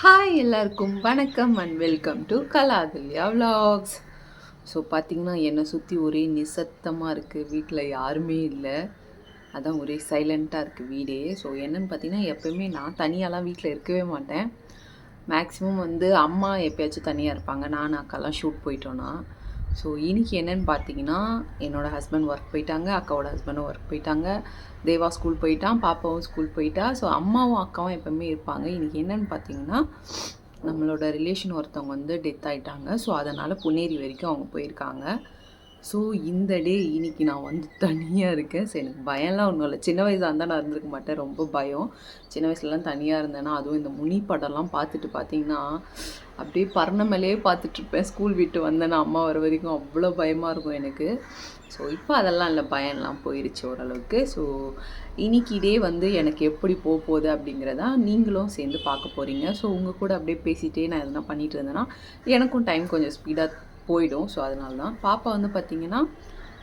Hi எல்லாருக்கும் வணக்கம் and welcome to Kalathulya vlogs so பார்த்தீங்கன்னா என்னை சுற்றி ஒரே நிசத்தமாக இருக்குது வீட்டில் யாருமே இல்லை. அதான் ஒரே சைலண்ட்டாக இருக்குது வீடே. ஸோ என்னென்னு பார்த்தீங்கன்னா எப்போயுமே நான் தனியாலாம் வீட்டில் இருக்கவே மாட்டேன். மேக்ஸிமம் வந்து அம்மா எப்பயாச்சும் தனியாக இருப்பாங்க. நான் அக்காலாம் ஷூட் போயிட்டோன்னா ஸோ இன்றைக்கி என்னென்னு பார்த்தீங்கன்னா என்னோடய ஹஸ்பண்ட் ஒர்க் போயிட்டாங்க அக்காவோட ஹஸ்பண்டும் ஒர்க் போயிட்டாங்க. தேவா ஸ்கூல் போயிட்டான் பாப்பாவும் ஸ்கூல் போயிட்டா. ஸோ அம்மாவும் அக்காவும் எப்பவுமே இருப்பாங்க. இன்னைக்கு என்னென்னு பார்த்தீங்கன்னா நம்மளோட ரிலேஷன் ஒருத்தவங்க வந்து டெத் ஆகிட்டாங்க ஸோ அதனால் புனேரி வரைக்கும் அவங்க போயிருக்காங்க. ஸோ இந்த டே இன்னைக்கு நான் வந்து தனியாக இருக்கேன். சரி எனக்கு பயம்லாம் ஒன்றும் இல்லை. சின்ன வயசாக இருந்தால் நான் இருந்திருக்க மாட்டேன். ரொம்ப பயம். சின்ன வயசுலலாம் தனியாக இருந்தேன்னா அதுவும் இந்த முனி படம்லாம் பார்த்துட்டு பார்த்தீங்கன்னா அப்படியே பறந்த மேலேயே பார்த்துட்ருப்பேன் ஸ்கூல் விட்டு வந்தேன்னா அம்மா வர வரைக்கும் அவ்வளோ பயமாக இருக்கும் எனக்கு. ஸோ இப்போ அதெல்லாம் இல்லை. பயம்லாம் போயிடுச்சு ஓரளவுக்கு. ஸோ இன்னைக்கு இதே வந்து எனக்கு எப்படி போக போகுது அப்படிங்கிறதா நீங்களும் சேர்ந்து பார்க்க போகிறீங்க ஸோ உங்கள் கூட அப்படியே பேசிகிட்டே நான் எதனா பண்ணிகிட்டு இருந்தேன்னா எனக்கும் டைம் கொஞ்சம் ஸ்பீடாக போயிடும். ஸோ அதனால தான் பாப்பா வந்து பார்த்தீங்கன்னா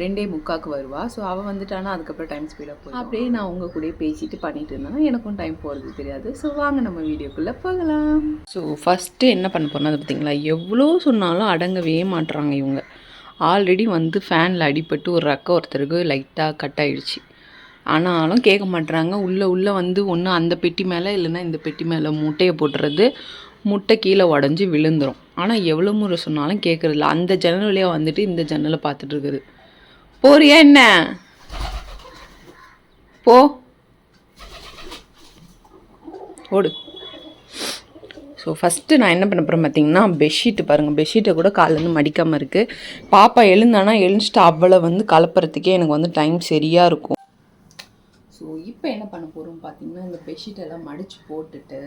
ரெண்டே முக்காக்கு வருவா. ஸோ அவள் வந்துட்டானா அதுக்கப்புறம் டைம் ஸ்பீடாக போயிடும். அப்படியே நான் உங்கள் கூட பேசிட்டு பண்ணிட்டு இருந்தேன்னா எனக்கும் டைம் போகிறது தெரியாது. ஸோ வாங்க நம்ம வீடியோக்குள்ளே போகலாம். ஸோ ஃபஸ்ட்டு என்ன பண்ண போனால் அது பார்த்தீங்களா எவ்வளோ சொன்னாலும் அடங்கவே மாட்டுறாங்க இவங்க. ஆல்ரெடி வந்து ஃபேனில் அடிபட்டு ஒரு ரக்க ஒருத்தருக்கு லைட்டாக கட் ஆயிடுச்சு. ஆனாலும் கேட்க மாட்டுறாங்க உள்ளே உள்ளே வந்து ஒன்று அந்த பெட்டி மேலே இல்லைன்னா இந்த பெட்டி மேலே முட்டையை போட்டுறது முட்டை கீழே உடஞ்சி விழுந்துரும். ஆனால் எவ்வளோ முறை சொன்னாலும் கேட்குறதில்ல அந்த ஜன்னல் வழியாக வந்துட்டு இந்த ஜன்னலை பார்த்துட்டு இருக்குது. போறியா என்ன? போ. ஓடு. ஸோ ஃபஸ்ட்டு நான் என்ன பண்ண போகிறேன் பார்த்தீங்கன்னா பெட்ஷீட்டு பாருங்கள் பெட்ஷீட்டை கூட காலேருந்து மடிக்காமல் இருக்குது பாப்பா எழுந்தானா எழுந்துட்டு அவ்வளோ வந்து கலப்புறதுக்கே எனக்கு வந்து டைம் சரியாக இருக்கும். ஸோ இப்போ என்ன பண்ண போகிறோம் பார்த்தீங்கன்னா இந்த பெட்ஷீட்டெல்லாம் மடித்து போட்டுட்டு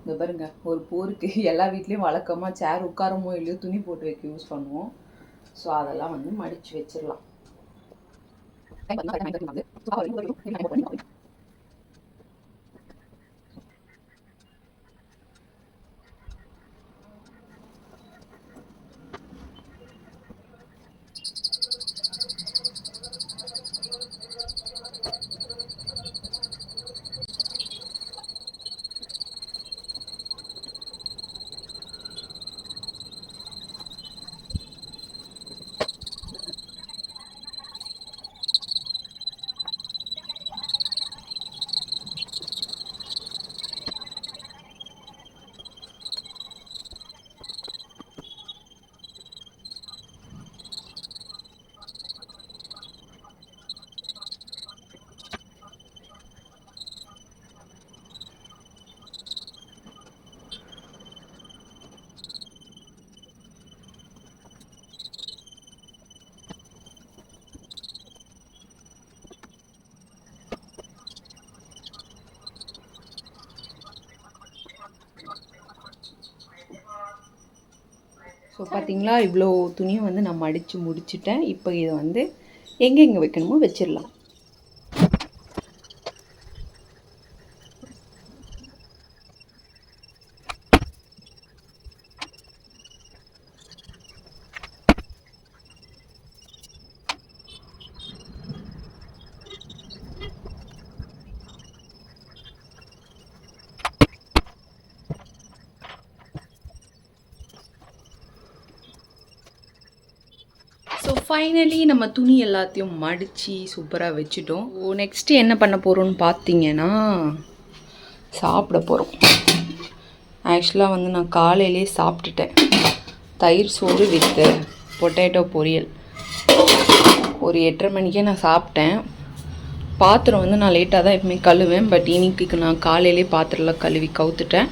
இந்த பாருங்க ஒரு போருக்கு எல்லா வீட்லேயும் வழக்கமாக சேர் உட்காரமோ இல்லையோ துணி போட்டு வைக்க யூஸ் பண்ணுவோம். ஸோ அதெல்லாம் வந்து மடித்து வச்சிடலாம். ஸோ பார்த்தீங்களா இவ்வளோ துணியை வந்து நான் மடித்து முடிச்சிட்டேன். இப்போ இதை வந்து எங்கே எங்கே வைக்கணுமோ வச்சிடலாம் ஸோ ஃபைனலி நம்ம துணி எல்லாத்தையும் மடித்து சூப்பராக வச்சுட்டோம். ஓ நெக்ஸ்ட்டு என்ன பண்ண போகிறோம்னு பார்த்தீங்கன்னா சாப்பிட போகிறோம் ஆக்சுவலாக வந்து நான் காலையிலே சாப்பிட்டுட்டேன். தயிர் சோறு வித் பொட்டேட்டோ பொரியல். ஒரு எட்டரை மணிக்கே நான் சாப்பிட்டேன். பாத்திரம் வந்து நான் லேட்டாக தான் எப்பவுமே கழுவேன். பட் இன்னைக்கு நான் காலையிலே பாத்திரம்லாம் கழுவி கவுத்துட்டேன்.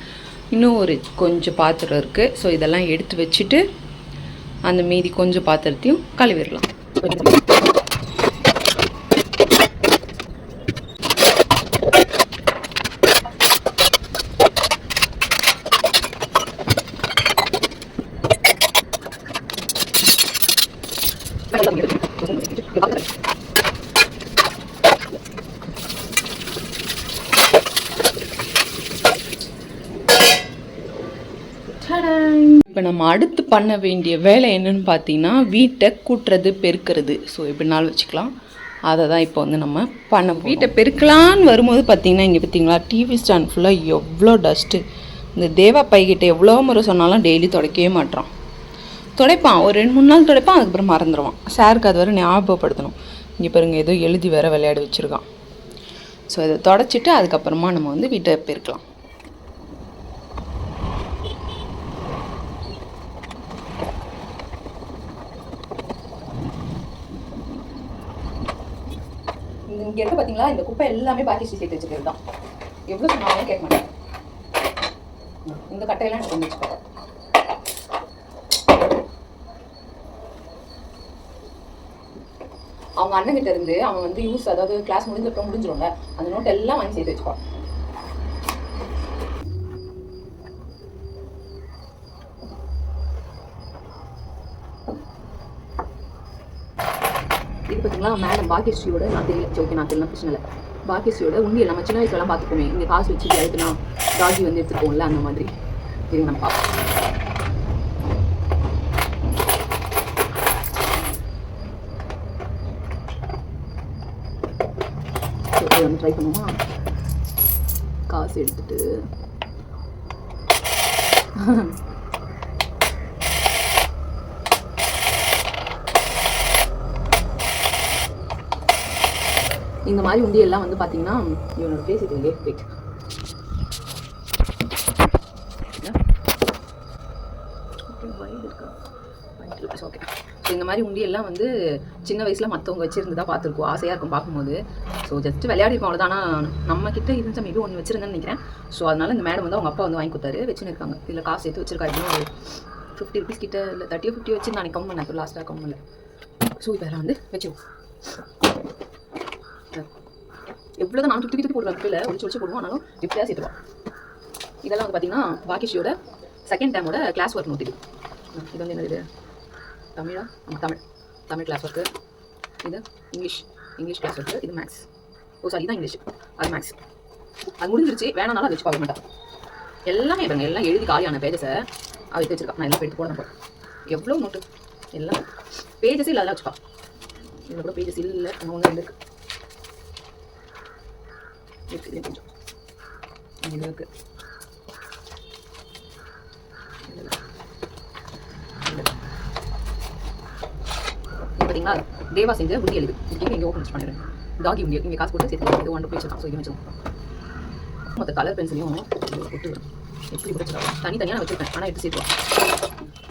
இன்னும் ஒரு கொஞ்சம் பாத்திரம் இருக்குது ஸோ இதெல்லாம் எடுத்து வச்சுட்டு அந்த மீதி கொஞ்சம் பாத்திரத்தையும் கழுவிடலாம். இப்போ நம்ம அடுத்து பண்ண வேண்டிய வேலை என்னென்னு பார்த்தீங்கன்னா வீட்டை கூட்டுறது பெருக்கிறது. ஸோ எப்படினாலும் வச்சுக்கலாம். அதை தான் இப்போ வந்து நம்ம பண்ண வீட்டை பெருக்கலான்னு வரும்போது பார்த்தீங்கன்னா இங்கே பார்த்தீங்களா டிவி ஸ்டாண்ட் ஃபுல்லாக எவ்வளோ டஸ்ட்டு இந்த தேவா பைக்கிட்ட எவ்வளோ முறை சொன்னாலும் டெய்லி துடைக்கவே மாட்டான் துடைப்பான். ஒரு ரெண்டு மூணு நாள் துடைப்பான் அதுக்கப்புறம் மறந்துடுவான் சாருக்கு அது வரை ஞாபகப்படுத்தணும். இங்கே பாருங்க ஏதோ எழுதி வேற விளையாட வச்சுருக்கான். ஸோ இதை தொடச்சிட்டு அதுக்கப்புறமா நம்ம வந்து வீட்டை பெருக்கலாம். இங்கே இருக்க பார்த்தீங்களா இந்த குப்பை எல்லாமே பாக்கி சேர்த்து வச்சுக்கிறது தான். எவ்வளோ சொன்னாலும் கேட்க மாட்டேன் இந்த கட்டையெல்லாம் எனக்கு கொண்டு வச்சுக்கோ அவங்க அண்ணன் கிட்ட இருந்து அவன் வந்து யூஸ் அதாவது கிளாஸ் முடிஞ்சப்பறம் முடிஞ்சிரும்ல அந்த நோட் எல்லாம் வாங்கி சேர்த்து வச்சுப்பான் இது பார்த்தீங்களா மேடம் பாக்கியஸ்ரீயோட நான் தெரியல. சரி, ஓகே நான் தெரியல பிரச்சனை இல்லை. பாக்கியஸ்ரீயோட உண்டியல் நம்ம சின்ன வயசுலாம் பார்த்துப்போமே. இங்கே காசு வச்சு எழுத்துனா ராஜி வந்து எடுத்துருப்போம்ல அந்த மாதிரி. இது நம்ம பார்ப்போம். வந்து ட்ரை பண்ணுவோமா? காசு எடுத்துட்டு. இந்த மாதிரி உண்டியெல்லாம் வந்து பார்த்தீங்கன்னா இவனோட பேசிட்டு இல்லையே வெயிட் ஓகே ஸோ இந்த மாதிரி உண்டியெல்லாம் வந்து சின்ன வயசில் மற்றவங்க வச்சுருந்து தான் பார்த்துருக்கோம் ஆசையாக இருக்கும் பார்க்கும்போது. ஸோ ஜஸ்ட் விளையாடிருக்கோம் அவ்வளோதான் ஆனால் நம்ம கிட்ட இருந்துச்சு மேபி ஒன்று வச்சிருந்தேன்னு நினைக்கிறேன். ஸோ அதனால இந்த மேடம் வந்து அவங்க அப்பா வந்து வாங்கி கொடுத்தாரு. வச்சுன்னு இருக்காங்க. இதில் காசு எடுத்து வச்சிருக்கா எப்படியும் ஒரு ஃபிஃப்டி ருபீஸ் கிட்ட இல்லை தேர்ட்டியோ ஃபிஃப்டி வச்சு நான் கம்மி பண்ணேன் லாஸ்ட்டாக கம்மி பண்ணல ஸோ இப்போ எல்லாம் வந்து வச்சுக்கோ எவ்வளோ தான் நான் தூக்கி தூக்கி போடுவேன் குப்பையில் ஒழிச்சு ஒழிச்சு போடுவோம் ஆனாலும் எப்படியா சேர்த்துவான் இதெல்லாம் வந்து பார்த்தீங்கன்னா வாகிஷியோட செகண்ட் டைமோட கிளாஸ் ஒர்க் நோட் இது. இது வந்து என்னது இது? தமிழா? தமிழ். தமிழ் கிளாஸ் ஒர்க்கு இது இங்கிலீஷ். இங்கிலீஷ் கிளாஸ் ஒர்க்கு இது மேக்ஸ் ஓ சாரி இதான் இங்கிலீஷ். அது மேக்ஸ் அது முடிஞ்சிருச்சு. வேணாலும் அதை வச்சு பார்க்க மாட்டேன். எல்லாமே பாருங்க எல்லாம் எழுதி காலியான பேஜஸை அதை எடுத்து வச்சிருக்கான். நான் எல்லாம் எடுத்து போட போகிறேன் எவ்வளோ நோட்டு எல்லாம் பேஜஸே இல்லை அதெல்லாம் வச்சுப்பா இதில் கூட பேஜஸ் இல்லை. அவங்க ஒன்று இருக்கு இருக்கு கொஞ்சம் இது இருக்கு பார்த்தீங்களா தேவா செஞ்ச உண்டியல் இது. இங்கே இங்கே ஓப்பன் பண்ணிடுறேன் டாகி உண்டியல் இங்கே காசு போட்டு சேர்த்து இது ஒன்று ருபீஸ் வச்சிருக்கான் ஸோ இது வச்சிருக்கோம் மொத்த கலர் பென்சிலையும் போட்டு எப்படி பிடிச்சிருக்கோம் தனித்தனியாக நான் வச்சுருப்பேன் ஆனால் எடுத்து சேர்த்துவோம்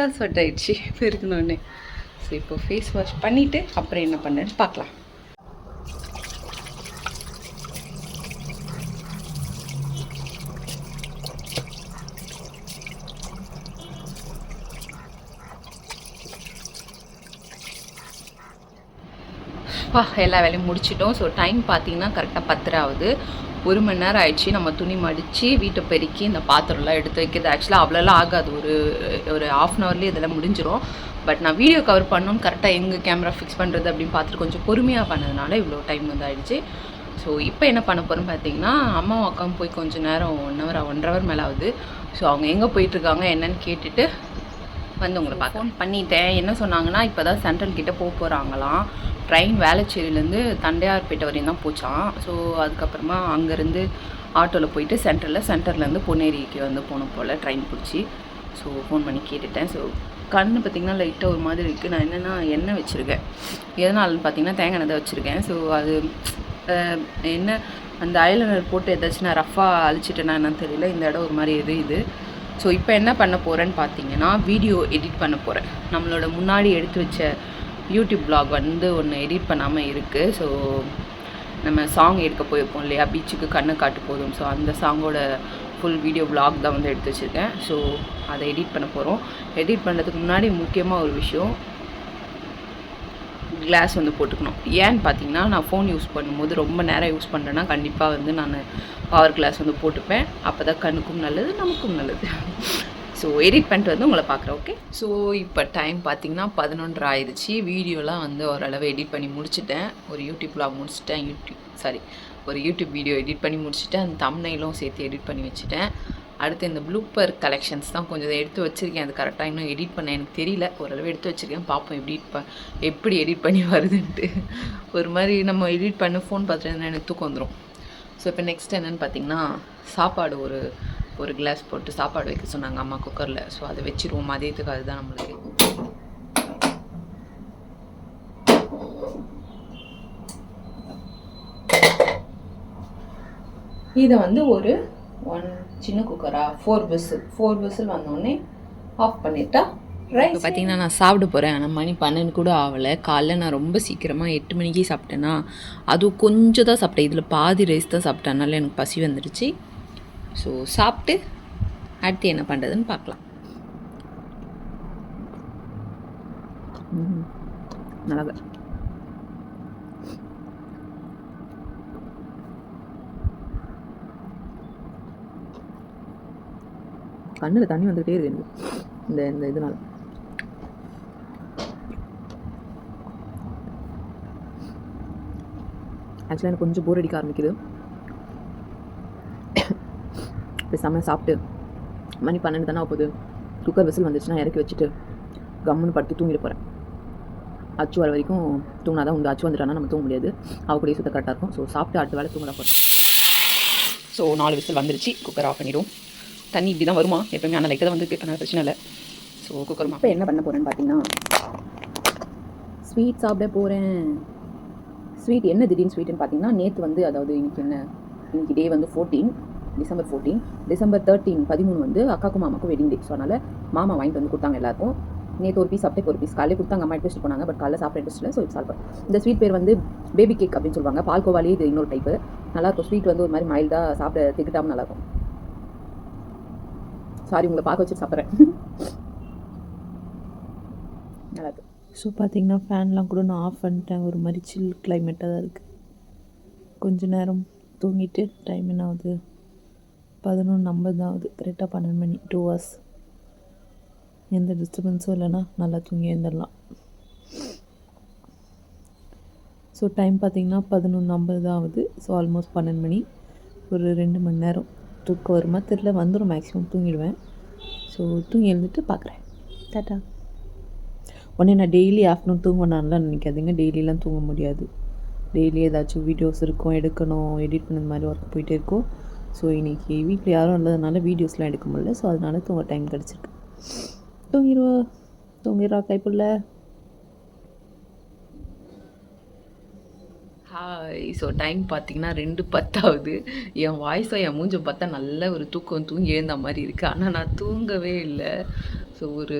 ஃபுல்லாக ஸ்வெட் ஆகிடுச்சு பெருக்கணுன்னே ஸோ இப்போ ஃபேஸ் வாஷ் பண்ணிவிட்டு அப்புறம் என்ன பண்ணேன்னு பார்க்கலாம் எல்லா வேலையும் முடிச்சிட்டோம். ஸோ டைம் பார்த்தீங்கன்னா கரெக்டாக பத்தரை ஆகுது. ஒரு மணி நேரம் ஆயிடுச்சு. நம்ம துணி மடித்து வீட்டை பெருக்கி இந்த பாத்திரம்லாம் எடுத்து வைக்கிறது. ஆக்சுவலாக அவ்வளோலாம் ஆகாது. ஒரு ஒரு ஆஃப் அன் ஹவர்லேயே இதெல்லாம் முடிஞ்சிரும். பட் நான் வீடியோ கவர் பண்ணணும்னு கரெக்டாக எங்கே கேமரா ஃபிக்ஸ் பண்ணுறது அப்படின்னு பார்த்துட்டு கொஞ்சம் பொறுமையாக பண்ணதுனால இவ்வளோ டைம் வந்து ஆயிடுச்சு. ஸோ இப்போ என்ன பண்ண போகிறோம் பார்த்தீங்கன்னா அம்மாவும் அக்காவும் போய் கொஞ்சம் நேரம் ஒன் ஹவர் ஒன்றரை ஹவர் மேலே ஆகுது. ஸோ அவங்க எங்கே போயிட்டுருக்காங்க என்னன்னு கேட்டுட்டு வந்து உங்களை பார்க்க ஃபோன் பண்ணிட்டேன். என்ன சொன்னாங்கன்னா இப்போ தான் சென்ட்ரல் கிட்ட போக போகிறாங்களாம் ட்ரெயின் வேளச்சேரியிலேருந்து தண்டையார்பேட்டை வரையும் தான் போச்சான் ஸோ அதுக்கப்புறமா அங்கேருந்து ஆட்டோவில் போயிட்டு சென்டரில் சென்டர்லேருந்து பொன்னேரிக்கு வந்து போகணும் போல் ட்ரெயின் பிடிச்சி. ஸோ ஃபோன் பண்ணி கேட்டுட்டேன். ஸோ கண் பார்த்திங்கன்னா லைட்டாக ஒரு மாதிரி இருக்குது நான் என்னென்னா எண்ணெய் வச்சுருக்கேன். எதனாலன்னு பார்த்தீங்கன்னா தேங்காய் எண்ணெய் தான் வச்சுருக்கேன். ஸோ அது என்ன அந்த ஐலனர் போட்டு ஏதாச்சும் நான் ரஃபாக அழிச்சிட்டேன்னா என்னன்னு தெரியல. இந்த இடம் ஒரு மாதிரி இது ஸோ இப்போ என்ன பண்ண போகிறேன்னு பார்த்தீங்கன்னா வீடியோ எடிட் பண்ண போகிறேன் நம்மளோட முன்னாடி எடுத்து வச்ச யூடியூப் பிளாக் வந்து ஒன்று எடிட் பண்ணாமல் இருக்குது ஸோ நம்ம சாங் எடுக்க போயிருப்போம் இல்லையா? பீச்சுக்கு கண்ணை காட்டு போதும். ஸோ அந்த சாங்கோட ஃபுல் வீடியோ பிளாக் தான் வந்து எடுத்து வச்சுருக்கேன். ஸோ அதை எடிட் பண்ண போகிறோம் எடிட் பண்ணுறதுக்கு முன்னாடி முக்கியமாக ஒரு விஷயம். கிளாஸ் வந்து போட்டுக்கணும். ஏன்னு பார்த்தீங்கன்னா நான் ஃபோன் யூஸ் பண்ணும்போது ரொம்ப நேரம் யூஸ் பண்ணுறேன்னா கண்டிப்பாக வந்து நான் பவர் கிளாஸ் வந்து போட்டுப்பேன். அப்போ தான் கண்ணுக்கும் நல்லது நமக்கும் நல்லது. ஸோ எடிட் பண்ணிட்டு வந்து உங்களை பார்க்குறேன் ஓகே ஸோ இப்போ டைம் பார்த்தீங்கன்னா பதினொன்று ஆயிடுச்சு. வீடியோலாம் வந்து ஓரளவு எடிட் பண்ணி முடிச்சுட்டேன். ஒரு யூடியூப் முடிச்சுட்டேன். யூடியூப் சாரி ஒரு யூடியூப் வீடியோ எடிட் பண்ணி முடிச்சுட்டேன். அந்த தம்னையிலும் சேர்த்து எடிட் பண்ணி வச்சுட்டேன். அடுத்து இந்த ப்ளூப்பர் கலெக்ஷன்ஸ் தான் கொஞ்சம் எடுத்து வச்சுருக்கேன். அது கரெக்டாக இன்னும் எடிட் பண்ண எனக்கு தெரியல. ஓரளவு எடுத்து வச்சுருக்கேன். பார்ப்போம் எப்படி ப எப்படி எடிட் பண்ணி வருதுன்ட்டு. ஒரு மாதிரி நம்ம எடிட் பண்ண ஃபோன் பார்த்துட்டு எனக்கு தூக்கம் வந்துடும் ஸோ இப்போ நெக்ஸ்ட் என்னென்னு பார்த்தீங்கன்னா சாப்பாடு ஒரு ஒரு கிளாஸ் போட்டு சாப்பாடு வைக்க சொன்னாங்க அம்மா குக்கரில் ஸோ அதை வச்சிருவோம். மதியத்துக்கு அதுதான் நம்மளுக்கு இதை வந்து ஒரு ஒன் சின்ன குக்கரா ஃபோர் விசில் ஃபோர் விசில் வந்தோடனே ஆஃப் பண்ணிட்டா ரைஸ் பார்த்தீங்கன்னா நான் சாப்பிட போகிறேன் ஆனால் மணி பன்னெண்டு கூட ஆகலை காலைல நான் ரொம்ப சீக்கிரமாக எட்டு மணிக்கே சாப்பிட்டேன்னா அதுவும் கொஞ்சம் தான் சாப்பிட்டேன். இதில் பாதி ரைஸ் தான் சாப்பிட்டேன். அதனால எனக்கு பசி வந்துடுச்சு ஸோ சாப்பிட்டு அடுத்து என்ன பண்ணுறதுன்னு பார்க்கலாம். ம், நல்லா கண்ணில் தண்ணி வந்துகிட்டே இருக்கு எனக்கு. இந்த இந்த இதனால. ஆக்சுவலாக எனக்கு கொஞ்சம் போர் அடிக்க ஆரம்பிக்குது. பேசாமல் சாப்பிட்டு மணி பன்னெண்டு தானே போகுது குக்கர் விசில் வந்துச்சுன்னா இறக்கி வச்சுட்டு கம்முன்னு படுத்து தூங்கிட்டு போகிறேன் அச்சு வர வரைக்கும் தூங்கினா தான் உண்டு. அச்சு வந்துட்டானா நம்ம தூங்க முடியாது. அவ கூடயே சுத்த கரெக்டாக இருக்கும். ஸோ சாப்பிட்டு அடுத்த வேலை தூங்க போகிறேன் ஸோ நாலு விசில் வந்துருச்சு. குக்கர் ஆஃப் பண்ணிடும். தண்ணி இப்படி தான் வருமா? எப்பவுமே ஆனால் லைட்டாக தான் வந்து அதனால் பிரச்சனை இல்லை. ஸோ குக்கர் இப்போ என்ன பண்ண போகிறேன்னு பார்த்தீங்கன்னா ஸ்வீட் சாப்பிட போகிறேன் ஸ்வீட் என்ன திடீர்னு ஸ்வீட்னு பார்த்தீங்கன்னா நேற்று வந்து அதாவது இன்றைக்கி என்ன? இன்றைக்கி டே வந்து fourteen December fourteen December thirteen பதிமூணு வந்து அக்காக்கும் மாமாக்கும் வெட்டிங் டே ஸோ அதனால் மாமா வாங்கிட்டு வந்து கொடுத்தாங்க எல்லாருக்கும். நேற்று ஒரு பீஸ் சாப்பிட்டு ஒரு பீஸ் காலையில் கொடுத்தாங்க அம்மா எடுத்து போனாங்க பட் காலையில் சாப்பிட இன்ட்ரெஸ்ட் இல்லை ஸோ இட்ஸ் சாப்பிட்றேன் இந்த ஸ்வீட் பேர் வந்து பேபி கேக் அப்படின்னு சொல்லுவாங்க. பால்கோவாலே இது இன்னொரு டைப்பு நல்லாயிருக்கும் ஸ்வீட் வந்து ஒரு மாதிரி மைல்டாக சாப்பிட திக்கிட்டாமல் நல்லாயிருக்கும் சாரி உங்களை பார்க்க வச்சு சாப்பிட்றேன். நல்லாயிருக்கு ஸோ பார்த்தீங்கன்னா ஃபேன்லாம் கூட நான் ஆஃப் பண்ணிட்டேன். ஒரு மாதிரி சில் கிளைமேட்டாக தான் இருக்குது கொஞ்ச நேரம் தூங்கிட்டு டைம் என்ன ஆகுது? பதினொன்று நம்பர் தான் ஆகுது கரெக்டாக பன்னெண்டு மணி டூ ஹவர்ஸ் எந்த டிஸ்டர்பன்ஸும் இல்லைன்னா நல்லா தூங்கி எழுந்துடலாம் ஸோ டைம் பார்த்தீங்கன்னா பதினொன்று ஐம்பது தான் ஆகுது. ஸோ ஆல்மோஸ்ட் பன்னெண்டு மணி. ஒரு ரெண்டு மணி நேரம் தூக்கம் வருமா தெரில வந்துடும் மேக்ஸிமம் தூங்கிடுவேன். ஸோ தூங்கி எழுந்துட்டு பார்க்குறேன். டாட்டா உடனே நான் டெய்லி ஆஃப்டர்நூன் தூங்கணும்லாம் நினைக்காதீங்க. டெய்லியெலாம் தூங்க முடியாது. டெய்லி ஏதாச்சும் வீடியோஸ் இருக்கும் எடுக்கணும் எடிட் பண்ண மாதிரி ஒர்க் போயிட்டே இருக்கும். ஸோ இன்றைக்கி வீட்டில் யாரும் இல்லாதனால வீடியோஸ்லாம் எடுக்க முடியல. ஸோ அதனால தூங்க டைம் கிடச்சிருக்கு. தூங்கிடுவா தூங்கிடுறா கைப்புள்ள ஹாய் ஸோ டைம் பார்த்தீங்கன்னா ரெண்டு பத்தாவது. என் வாய்ஸை என் மூஞ்ச பார்த்தா நல்ல ஒரு தூக்கம் தூங்கி எழுந்த மாதிரி இருக்குது ஆனால் நான் தூங்கவே இல்லை. ஸோ ஒரு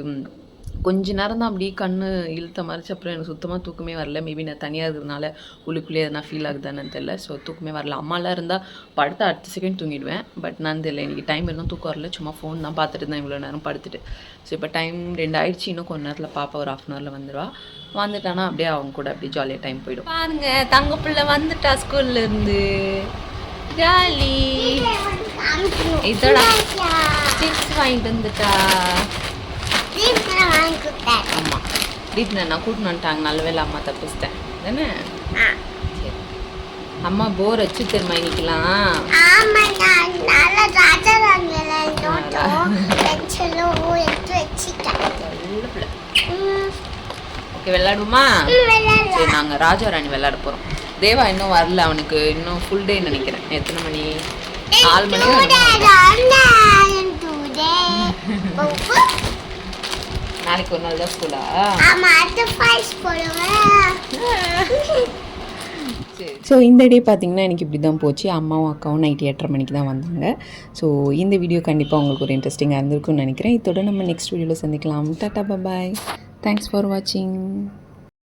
கொஞ்ச நேரம் தான் அப்படியே கண்ணு இழுத்த மாதிரிச்சு அப்புறம் எனக்கு சுத்தமாக தூக்கமே வரல. மேபி நான் தனியாக இருக்கிறதுனால உள்ளுக்குள்ளேயே எதனா ஃபீல் ஆகுதான்னு தெரில ஸோ தூக்கமே வரல. அம்மாலாம் இருந்தால் படுத்த அடுத்த செகண்ட் தூங்கிடுவேன். பட் நான் தெரியல இன்றைக்கி டைம் இருந்தும் தூக்கம் வரல. சும்மா ஃபோன் தான் பார்த்துட்டு இருந்தேன் இவ்வளோ நேரம் படுத்துட்டு. ஸோ இப்போ டைம் ரெண்டு ஆயிடுச்சு. இன்னும் கொஞ்ச நேரத்தில் பாப்பா ஒரு ஆஃப் அன் ஹவரில் வந்துடுவா வந்துட்டானா அப்படியே அவங்க கூட அப்படியே ஜாலியாக டைம் போயிடும். பாருங்க தங்க பிள்ளை வந்துட்டா ஸ்கூல்ல இருந்து. ஜாலி. இதோட சிப்ஸ் வாங்கிட்டு வந்துட்டா. ஆமா வீட்டில் நான் கூட்டின்னு வந்துட்டாங்க. நல்ல வேலை அம்மா தப்பிச்சிட்டேன். தானே? அம்மா போர் வச்சு தெரியுமா இன்னைக்கெல்லாம்? ஓகே விளையாடுவோமா? சரி நாங்கள் ராஜாராணி விளையாட போகிறோம் தேவா இன்னும் வரல. அவனுக்கு இன்னும் ஃபுல் டே நினைக்கிறேன். எத்தனை மணி? நாலு மணி நாளைக்கு ஒரு நாள் தான் ஸ்கூலா ஸோ இந்த டே பார்த்தீங்கன்னா எனக்கு இப்படி தான் போச்சு. அம்மாவும் அக்காவும் நைட் எட்டரை மணிக்கு தான் வந்தாங்க. ஸோ இந்த வீடியோ கண்டிப்பாக உங்களுக்கு ஒரு இன்ட்ரெஸ்டிங்காக இருந்திருக்கும்னு நினைக்கிறேன். இதோட நம்ம நெக்ஸ்ட் வீடியோவில் சந்திக்கலாம். டாட்டா பாய் தேங்க்ஸ் ஃபார் வாட்சிங்